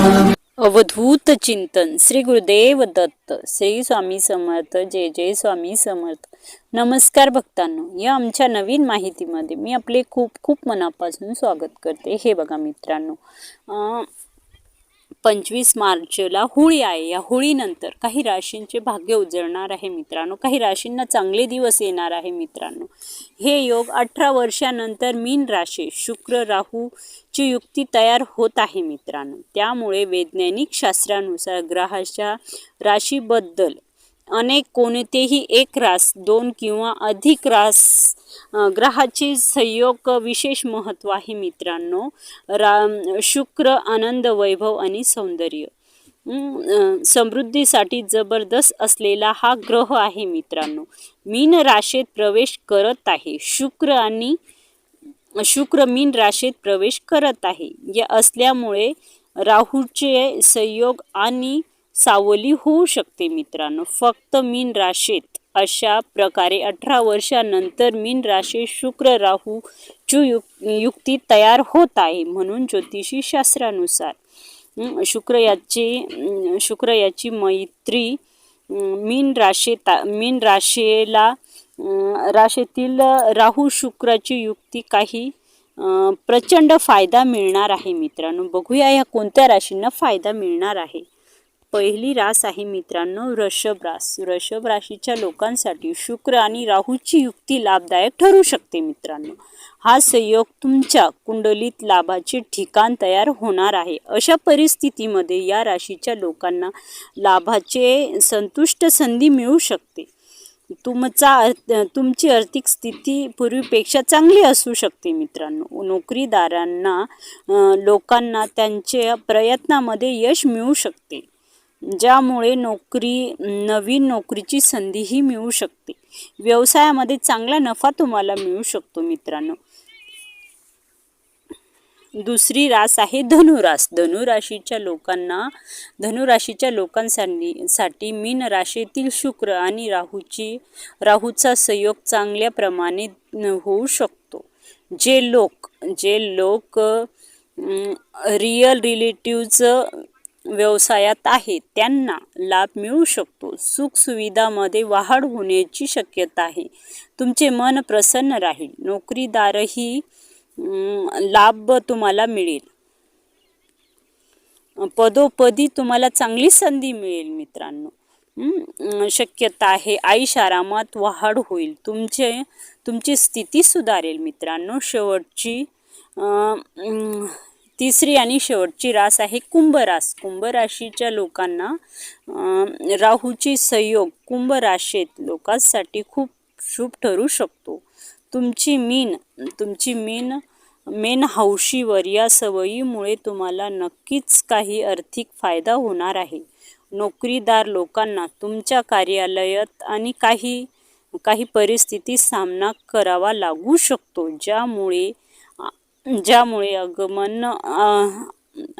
अवधूत चिंतन. श्री गुरुदेव दत्त श्री स्वामी समर्थ जय जय स्वामी समर्थ. नमस्कार भक्तांनो या आमच्या नवीन माहितीमध्ये मी आपले खूप खूप मनापासून स्वागत करते. हे बघा मित्रांनो पंचवीस मार्चला होळी आहे. या होळीनंतर काही राशींचे भाग्य उजळणार आहे मित्रांनो. काही राशींना चांगले दिवस येणार आहे मित्रांनो. हे योग अठरा वर्षानंतर मीन राशी शुक्र राहूची युक्ती तयार होत आहे मित्रांनो. त्यामुळे वैज्ञानिक शास्त्रानुसार ग्रहाच्या राशीबद्दल अनेक कोणतेही एक रास दोन किंवा अधिक रास ग्रहाचे संयोग विशेष महत्त्व आहे मित्रांनो. रा शुक्र आनंद वैभव आणि सौंदर्य. समृद्धीसाठी जबरदस्त असलेला हा ग्रह आहे मित्रांनो. मीन राशीत प्रवेश करत आहे. शुक्र आणि शुक्र मीन राशीत प्रवेश करत आहे. या असल्यामुळे राहूचे संयोग आणि सावली होऊ शकते मित्रांनो. फक्त मीन राशीत अशा प्रकारे अठरा वर्षानंतर मीन राशी शुक्र राहू ची युक युक्ती तयार होत आहे म्हणून ज्योतिषी शास्त्रानुसार. शुक्र याची शुक्र याची मैत्री मीन राशीत मीन राशीला राशीतील राहू शुक्राची युक्ती काही प्रचंड फायदा मिळणार आहे मित्रांनो. बघूया या कोणत्या राशींना फायदा मिळणार आहे. पहिली रास आहे मित्रांनो वृषभ रास. वृषभ राशीच्या लोकांसाठी शुक्र आणि राहूची युक्ती लाभदायक ठरू शकते मित्रांनो. हा संयोग तुमच्या कुंडलीत लाभाचे ठिकाण तयार होणार आहे. अशा परिस्थितीमध्ये या राशीच्या लोकांना लाभाचे संतुष्ट संधी मिळू शकते. तुमचा अर्थ तुमची आर्थिक स्थिती पूर्वीपेक्षा चांगली असू शकते मित्रांनो. नोकरीदारांना लोकांना त्यांच्या प्रयत्नामध्ये यश मिळू शकते. ज्यामुळे नोकरी नवीन नोकरीची संधीही मिळू शकते. व्यवसायामध्ये चांगला नफा तुम्हाला मिळू शकतो मित्रांनो. दुसरी रास आहे धनुरास. धनुराशीच्या लोकांना धनुराशीच्या लोकांसाठी साठी मीन राशीतील शुक्र आणि राहूची राहूचा संयोग चांगल्या प्रमाणे होऊ शकतो. जे लोक जे लोक रिअल रिलेटिव्हचं व्यवसायात आहेत त्यांना लाभ मिळू शकतो. सुखसुविधामध्ये वाढ होण्याची शक्यता आहे. तुमचे मन प्रसन्न राहील. नोकरीदारही लाभ तुम्हाला मिळेल. पदोपदी तुम्हाला चांगली संधी मिळेल मित्रांनो. शक्यता आहे. आईश आरामात वाढ होईल. तुमचे तुमची स्थिती सुधारेल मित्रांनो. शेवटची तिसरी आणि शेवटची रास आहे कुंभरास कुंभराशीच्या कुंभ राशीच्या लोकांना राहूची संयोग कुंभराशीत लोकांसाठी खूप शुभ ठरू शकतो. तुमची मीन तुमची मीन मेन हौशीवर या सवयीमुळे तुम्हाला नक्कीच काही आर्थिक फायदा होणार आहे. नोकरीदार लोकांना तुमच्या कार्यालयात आणि काही काही परिस्थिती सामना करावा लागू शकतो ज्यामुळे ज्यामुळे आगमन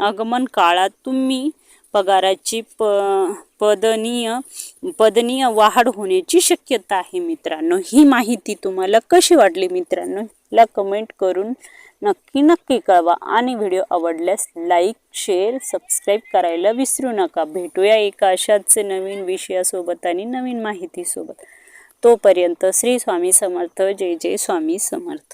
आगमन काळात तुम्ही पगाराची प पदनीय पदनीय वाढ होण्याची शक्यता आहे मित्रांनो. ही माहिती तुम्हाला कशी वाटली मित्रांनो? ला कमेंट करून नक्की नक्की कळवा. आणि व्हिडिओ आवडल्यास लाईक शेअर सबस्क्राईब करायला विसरू नका. भेटूया एका अशाच नवीन विषयासोबत आणि नवीन माहितीसोबत. तोपर्यंत श्री स्वामी समर्थ. जय जय स्वामी समर्थ.